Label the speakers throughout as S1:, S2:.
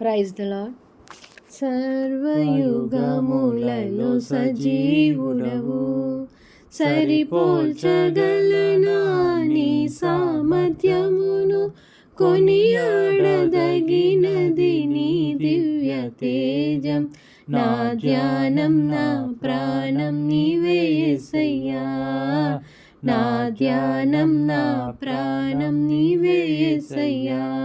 S1: Praise the Lord సర్వయుగములలో సజీవుడవు. సరిపోల్చగలనా నీ సామర్థ్యమును కొనియాడదగినది నీ దివ్య తేజం. నా ధ్యానం నా ప్రాణం నీవేసయ్యా నా ధ్యానం నా ప్రాణం నీవేసయ్యా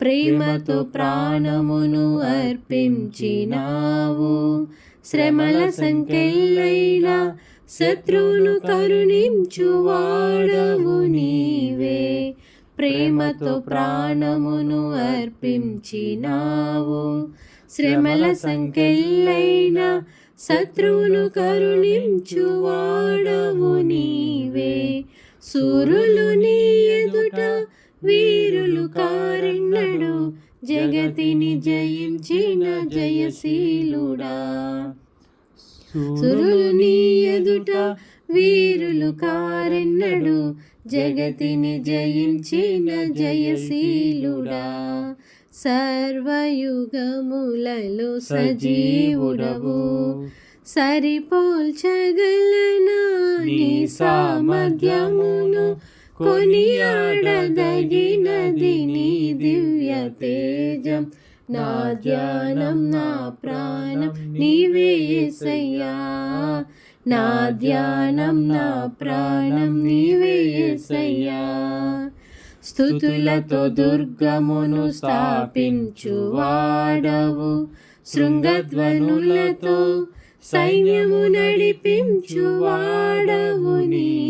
S1: ప్రేమతో ప్రాణమును అర్పించినావు. శ్రమల సంఖ్యైనా శత్రువును కరుణించువాడవు నీవే. ప్రేమతో ప్రాణమును అర్పించినావు. శ్రమల సంఖ్యైనా శత్రువును కరుణించువాడవు నీవే. సూరులు నీ ఎదుట వీరులు కారెన్నడు జగతిని జయించిన జయశీలుడా. సురులు నీ ఎదుట వీరులు కారెన్నడు. జగతిని జయించిన జయశీలుడా. సర్వయుగములలో సజీవుడవు. సరిపోల్చగలనా నీ సామర్థ్యమును కొనియాడదగినది నీ దివ్య తేజం. నా ధ్యానం నా ప్రాణం నీవే యేసయ్యా. నా ధ్యానం నా ప్రాణం నీవే యేసయ్యా. స్థుతులతో దుర్గమును స్థాపించువాడవు. శృంగధ్వనులతో సైన్యము నడిపించువాడవు నీవే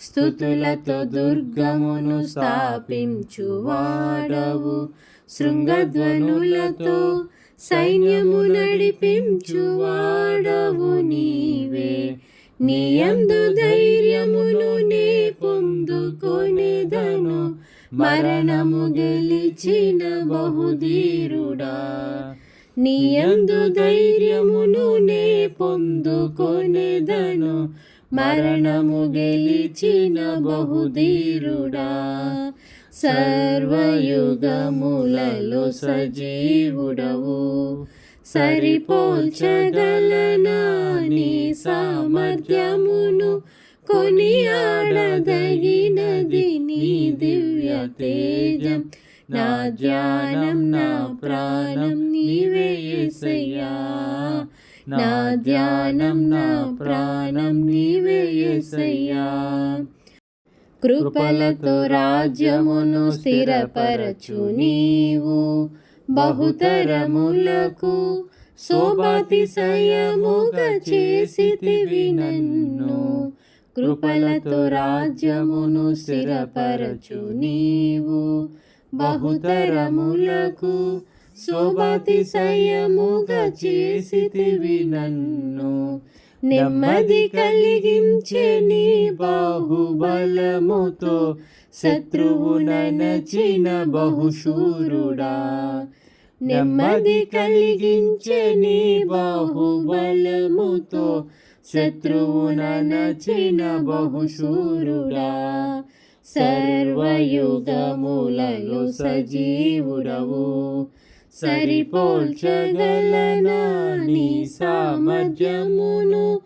S1: స్థుతులతో దుర్గమును స్థాపించువాడవు శృంగధ్వనులతో సైన్యము నడిపించువాడవు నీవే. నీయందు ధైర్యమును నే పొందుకొనేదను. మరణము గెలిచిన బహుధీరుడా. నీయందు ధైర్యమును నే పొందుకొనేదను. మరణము గెలిచిన బహుధీరుడా సర్వయుగములలో సజీవుడవు. సరిపోల్చగలనా నీ సామర్థ్యమును కొనియాడదగినది నీ దివ్య తేజం. నా ధ్యానం నా ప్రాణం నీవేసయ్యా నా ధ్యానం నా ప్రాణం నీవే కృపలతో రాజ్యమును స్థిరపరచు నీవు. బహుతరములకు శోభాతిశయముగా చేసితివి నన్ను. కృపలతో రాజ్యమును స్థిరపరచు నీవు. బహుతరములకు శోభాతిశయముగా చేసితివి నన్ను. నెమ్మది కలిగించే నీ బాహుబలముతో శత్రువు నచిన బహుశూరుడా. నెమ్మది కలిగించే నీ బాహుబలముతో శత్రువు నచిన బహుశూరుడా. సర్వయుగములలో సజీవుడవు. సరిపోల్చగలనా నీ సామర్థ్యమును?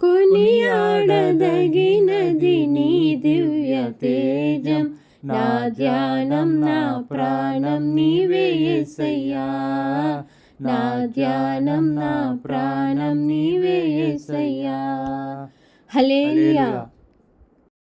S1: కొనియాడదగినది నీ దివ్య తేజం. నా ధ్యానం నా ప్రాణం నీవే నా ధ్యానం నా ప్రాణం నీవే యేసయ్యా.